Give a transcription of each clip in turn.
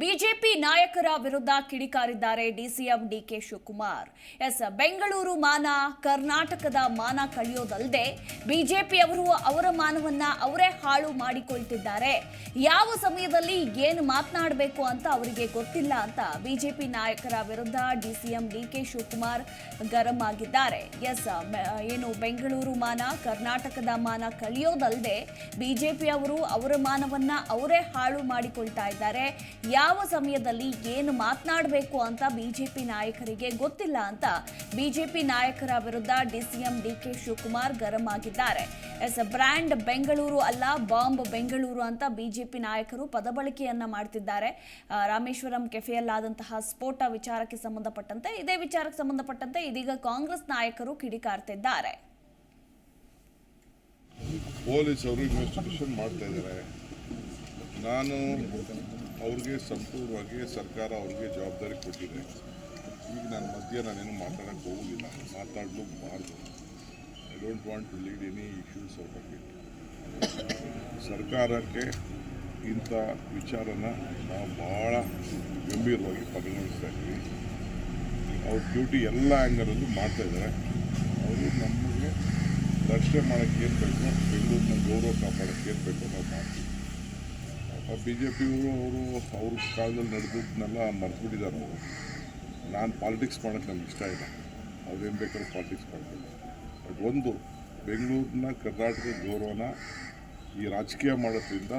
BJP ನಾಯಕರ ವಿರುದ್ಧ ಕಿಡಿಕಾರಿದ್ದಾರೆ DCM DK Shivakumar. Yes, Bengaluru ಮಾನ, ಕರ್ನಾಟಕದ ಮಾನ ಕಳೆಯೋದಲ್ಲದೆ ಬಿಜೆಪಿಯವರು ಅವರ ಮಾನವನ್ನ ಅವರೇ ಹಾಳು ಮಾಡಿಕೊಳ್ತಿದ್ದಾರೆ. ಯಾವ ಸಮಯದಲ್ಲಿ ಏನು ಮಾತನಾಡಬೇಕು ಅಂತ ಅವರಿಗೆ ಗೊತ್ತಿಲ್ಲ ಅಂತ ಬಿಜೆಪಿ ನಾಯಕರ ವಿರುದ್ಧ ಡಿಸಿಎಂ ಡಿಕೆ ಶಿವಕುಮಾರ್ ಗರಂ ಆಗಿದ್ದಾರೆ. ಎಸ್ ಏನು, ಬೆಂಗಳೂರು ಮಾನ, ಕರ್ನಾಟಕದ ಮಾನ ಕಳೆಯೋದಲ್ಲದೆ ಬಿಜೆಪಿಯವರು ಅವರ ಮಾನವನ್ನ ಅವರೇ ಹಾಳು ಮಾಡಿಕೊಳ್ತಾ ಇದ್ದಾರೆ. ಸಮಯದಲ್ಲಿ ಏನು ಮಾತನಾಡಬೇಕು ಅಂತ ಬಿಜೆಪಿ ನಾಯಕರಿಗೆ ಗೊತ್ತಿಲ್ಲ ಅಂತ ಬಿಜೆಪಿ ನಾಯಕರ ವಿರುದ್ಧ ಡಿಸಿಎಂ ಡಿಕೆ ಶಿವಕುಮಾರ್ ಗರಂ ಆಗಿದ್ದಾರೆ. ಎಸ್, ಬ್ರ್ಯಾಂಡ್ ಬೆಂಗಳೂರು ಅಲ್ಲ, ಬಾಂಬ್ ಬೆಂಗಳೂರು ಅಂತ ಬಿಜೆಪಿ ನಾಯಕರು ಪದಬಳಕೆಯನ್ನ ಮಾಡ್ತಿದ್ದಾರೆ. ರಾಮೇಶ್ವರಂ ಕೆಫೆಯಲ್ಲಾದಂತಹ ಸ್ಫೋಟ ವಿಚಾರಕ್ಕೆ ಸಂಬಂಧಪಟ್ಟಂತೆ, ಇದೇ ವಿಚಾರಕ್ಕೆ ಸಂಬಂಧಪಟ್ಟಂತೆ ಇದೀಗ ಕಾಂಗ್ರೆಸ್ ನಾಯಕರು ಕಿಡಿಕಾರ್ತಿದ್ದಾರೆ. ಪೊಲೀಸ್ ಅವರು ಇನ್ವೆಸ್ಟಿಗೇಷನ್ ಮಾಡ್ತಾ ಇದ್ದಾರೆ. ನಾನು ಅವ್ರಿಗೆ ಸಂಪೂರ್ಣವಾಗಿ ಸರ್ಕಾರ ಅವ್ರಿಗೆ ಜವಾಬ್ದಾರಿ ಕೊಟ್ಟಿದೆ. ಈಗ ನಾನು ಮಧ್ಯೆ ನಾನೇನು ಮಾತಾಡೋಕೆ ಹೋಗೋದಿಲ್ಲ. ಮಾತಾಡಲು ಬಾರ್ದು. I don't want to lead any issues ಅವ್ರ ಇಟ್ ಸರ್ಕಾರಕ್ಕೆ ಇಂಥ ವಿಚಾರನ ನಾವು ಭಾಳ ಗಂಭೀರವಾಗಿ ಪರಿಗಣಿಸ್ತಾ ಇದ್ದೀವಿ ಅವ್ರ ಡ್ಯೂಟಿ ಎಲ್ಲ ಆ್ಯಂಗಲಲ್ಲೂ ಮಾಡ್ತಾಯಿದ್ದಾರೆ ಅವರು ನಮಗೆ ರಕ್ಷಣೆ ಮಾಡೋಕ್ಕೆ ಏನು ಬೇಕು? ಬೆಂಗಳೂರಿನ ಗೌರವ ಕಾಪಾಡೋಕ್ಕೆ ಏನು ಬೇಕೋ ಬಿ ಜೆ ಪಿಯವರು ಅವರು, ಅವ್ರ ಕಾಲದಲ್ಲಿ ನಡೆದಿದ್ದನ್ನೆಲ್ಲ ಮರೆತುಬಿಟ್ಟಿದ್ದಾರೆ ಅವರು. ನಾನು ಪಾಲಿಟಿಕ್ಸ್ ಮಾಡೋಕ್ಕೆ ನನಗೆ ಇಷ್ಟ ಇಲ್ಲ. ಅವ್ರೇನು ಬೇಕಾದ್ರೂ ಪಾಲಿಟಿಕ್ಸ್ ಮಾಡ್ತೀನಿ ಬಟ್ ಒಂದು, ಬೆಂಗಳೂರಿನ ಕರ್ನಾಟಕ ಗೌರವನ ಈ ರಾಜಕೀಯ ಮಾಡೋದ್ರಿಂದ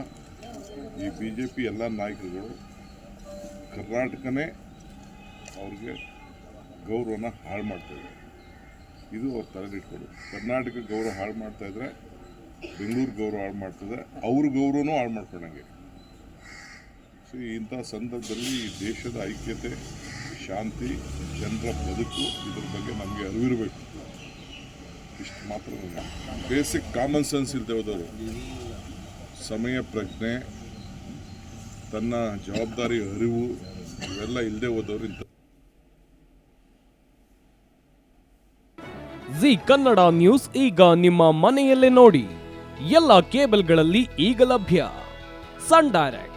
ಈ ಬಿ ಜೆ ಪಿ ಎಲ್ಲ ನಾಯಕರುಗಳು ಕರ್ನಾಟಕನೇ ಅವ್ರಿಗೆ ಗೌರವನ ಹಾಳು ಮಾಡ್ತಾಯಿದ್ದಾರೆ ಇದು ಅವ್ರ ತಲೆಗಿಟ್ಕೊಡು ಕರ್ನಾಟಕ ಗೌರವ ಹಾಳು ಮಾಡ್ತಾಯಿದ್ರೆ ಬೆಂಗಳೂರು ಗೌರವ ಹಾಳು ಮಾಡ್ತದೆ. ಅವ್ರ ಗೌರವನೂ ಹಾಳು ಮಾಡ್ಕೊಂಡಂಗೆ ಸೊ ಇಂಥ ಸಂದರ್ಭದಲ್ಲಿ ದೇಶದ ಐಕ್ಯತೆ, ಶಾಂತಿ ಜನರ ಬದುಕು ಇದ್ರ ಬಗ್ಗೆ ನಮಗೆ ಅರಿವಿರಬೇಕು. ಇಷ್ಟು ಮಾತ್ರ ಬೇಸಿಕ್ ಕಾಮನ್ ಸೆನ್ಸ್ ಇಲ್ಲದೆ ಹೋದವರು. ಸಮಯ, ಪ್ರಜ್ಞೆ, ತನ್ನ ಜವಾಬ್ದಾರಿ, ಅರಿವು, ಇವೆಲ್ಲ ಇಲ್ಲದೆ ಹೋದವರು ಇಂಥ ಜಿ ಕನ್ನಡ ನ್ಯೂಸ್ ಈಗ ನಿಮ್ಮ ಮನೆಯಲ್ಲೇ ನೋಡಿ. ಎಲ್ಲ ಕೇಬಲ್ಗಳಲ್ಲಿ ಈಗ ಲಭ್ಯ. Sun direct.